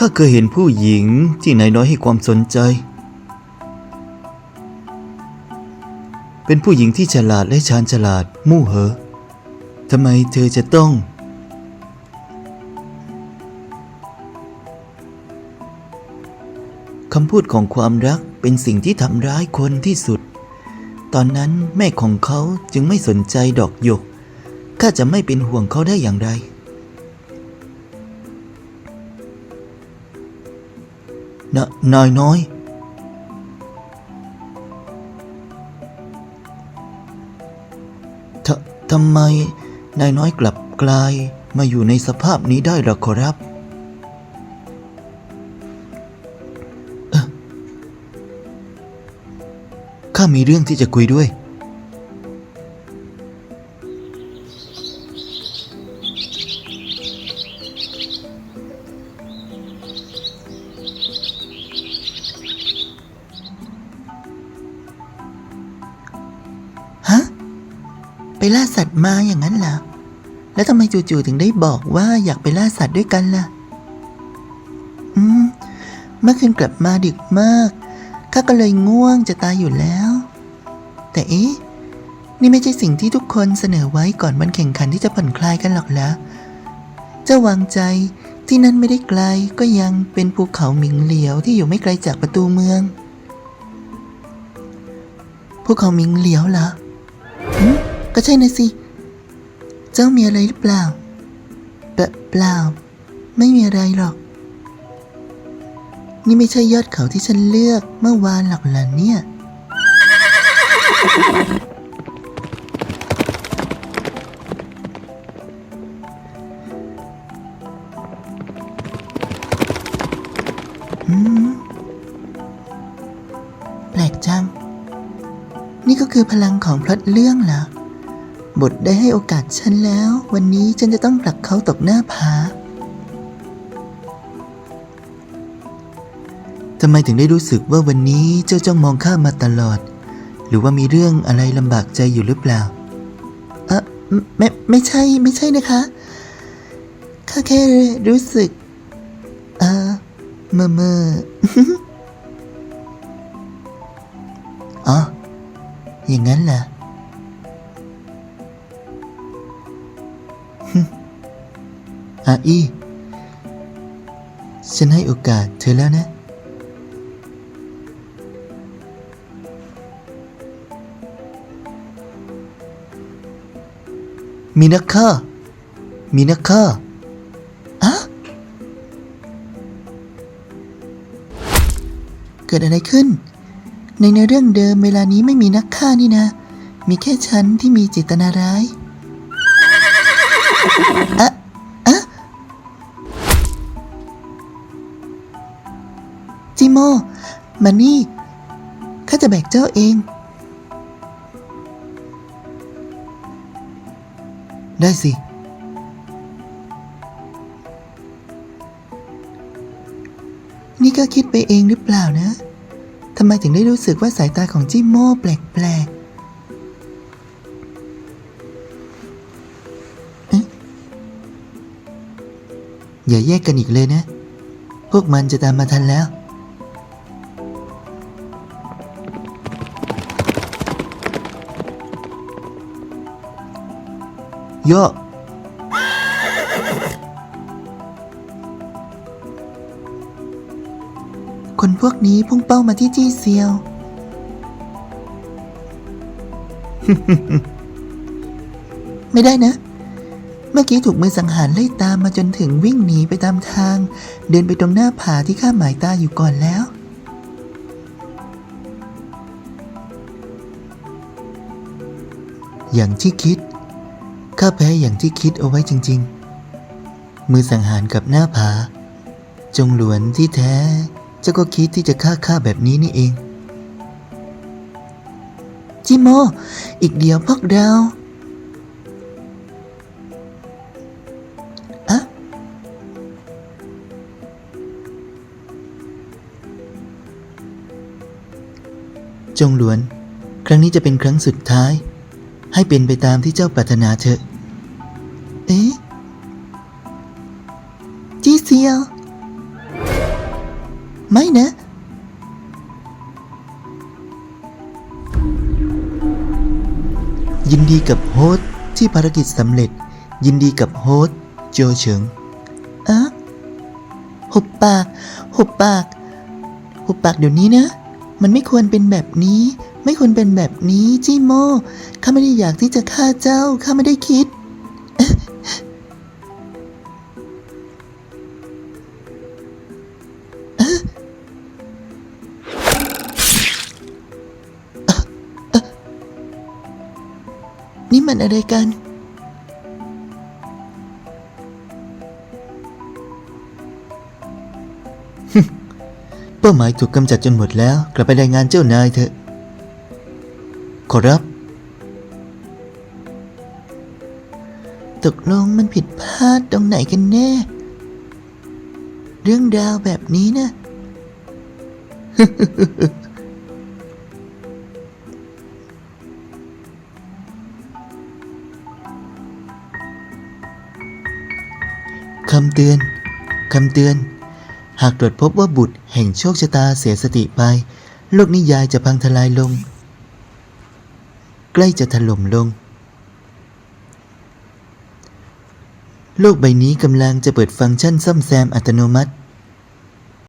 ข้าเคยเห็นผู้หญิงที่นายน้อยให้ความสนใจ เป็นผู้หญิงที่ฉลาดและชาญฉลาดมู่เหอทำไมเธอจะต้อง คำพูดของความรักเป็นสิ่งที่ทำร้ายคนที่สุด ตอนนั้นแม่ของเขาจึงไม่สนใจดอกหยก ข้าจะไม่เป็นห่วงเขาได้อย่างไร นนายน้อย ททำไมนายน้อยกลับกลายมาอยู่ในสภาพนี้ได้ล่ะขอรับข้ามีเรื่องที่จะคุยด้วย ล่าสัตว์มาอย่างนั้นเหรอแล้วทำไมจู่ๆถึงได้บอกว่าอยากไปล่าสัตว์ด้วยกันล่ะ อืม เมื่อคืนกลับมาดึกมาก ข้าก็เลยง่วงจะตายอยู่แล้ว แต่เอ๊ะ นี่ไม่ใช่สิ่งที่ทุกคนเสนอไว้ก่อนวันแข่งขันที่จะผ่อนคลายกันหรอกเหรอเจ้าวางใจที่นั่นไม่ได้ไกลก็ยังเป็นภูเขาหมิงเหลียวที่อยู่ไม่ไกลจากประตูเมืองภูเขาหมิงเหลียวเหรอ ก็ใช่นะสิ เจ้ามีอะไรหรือเปล่าเปล่าเปล่า ไม่มีอะไรหรอก นี่ไม่ใช่ยอดเขาที่ฉันเลือกเมื่อวานหรอกล่ะเนี่ย อืม แปลกจัง นี่ก็คือพลังของพล็อตเรื่องเหรอ บทได้ให้โอกาสฉันแล้ว วันนี้ฉันจะต้องผลักเขาตกหน้าผาทำไมถึงได้รู้สึกว่าวันนี้เจ้าจ้องมองข้ามมาตลอด หรือว่ามีเรื่องอะไรลำบากใจอยู่หรือเปล่าเออไม่ไม่ใช่ไม่ใช่นะคะข้าแค่รู้สึกเออเมื่อเมื่ออ๋ออย่างนั้นเหรอ อาอี้ฉันให้โอกาสเธอแล้วนะ มีนักฆ่ามีนักฆ่าอะเกิดอะไรขึ้น ในเนื้อเรื่องเดิมเวลานี้ไม่มีนักฆ่านี่นะ มีแค่ฉันที่มีเจตนาร้ายอะอะ จิโม มานี่ ข้าจะแบกเจ้าเอง ได้สิ นี่ก็คิดไปเองหรือเปล่านะ ทำไมถึงได้รู้สึกว่าสายตาของจิโม่แปลกๆเอ๊ะอย่าแยกกันอีกเลยนะ พวกมันจะตามมาทันแล้ว โยกคนพวกนี้พุ่งเป้ามาที่จี้เซียว ไม่ได้นะ เมื่อกี้ถูกมือสังหารไล่ตามมาจนถึงวิ่งหนีไปตามทาง เดินไปตรงหน้าผาที่ข้าหมายตาอยู่ก่อนแล้วอย่างที่คิด ข้าแพ้อย่างที่คิดเอาไว้จริง ๆ มือสังหารกับหน้าผา จงหลวนที่แท้ เจ้าก็คิดที่จะฆ่าข้าแบบนี้นี่เอง จิโม อีกเดียวพวกเราอะจงหลวน ครั้งนี้จะเป็นครั้งสุดท้าย ให้เป็นไปตามที่เจ้าปรารถนาเถอะ เอ๊ะจีเซียวไม่นะ ยินดีกับโฮสที่ภารกิจสำเร็จ ยินดีกับโฮสโจเฉิงอะหุบปาก หุบปาก หุบปากเดี๋ยวนี้นะ มันไม่ควรเป็นแบบนี้ ไม่ควรเป็นแบบนี้จิโมข้าไม่ได้อยากที่จะฆ่าเจ้า ข้าไม่ได้คิด นี่มันอะไรกัน เป้าหมายถูกกำจัดจนหมดแล้ว กลับไปรายงานเจ้านายเถอะ ขอรับ ตกลงมันผิดพลาดตรงไหนกันแน่ เรื่องราวแบบนี้นะคำเตือน คำเตือน หากตรวจพบว่าบุตรแห่งโชคชะตาเสียสติไป โลกนิยายจะพังทลายลง ใกล้จะถล่มลง โลกใบนี้กำลังจะเปิดฟังก์ชันซ่อมแซมอัตโนมัติ